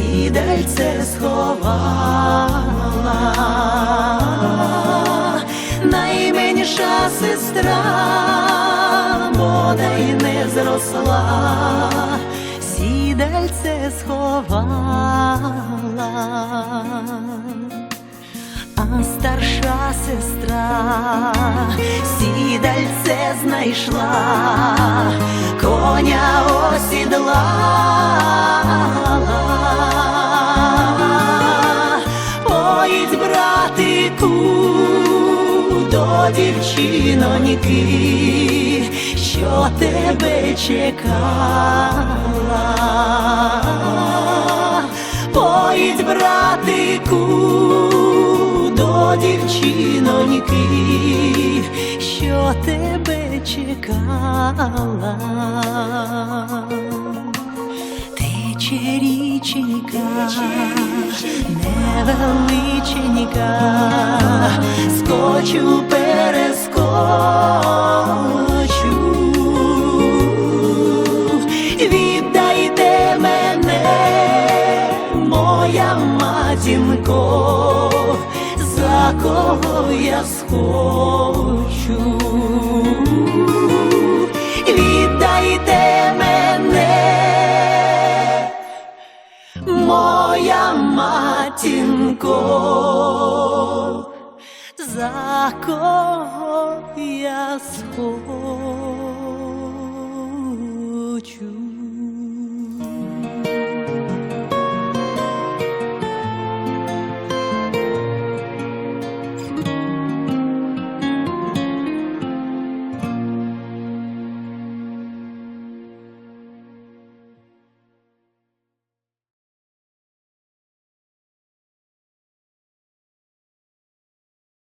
сідальце сховала, найменша сестра, бодай не зросла, сідальце сховала. А старша сестра сідальце знайшла, коня осідлала. Поїдь, братику, до дівчиноньки, що тебе чекала. Поїдь, братику, до дівчиноньки, що тебе чекала. Тече річенька, невеличенька, скочу перескочу, віддайте мене, моя матінко, за кого я схочу, матінко, за кого я схочу.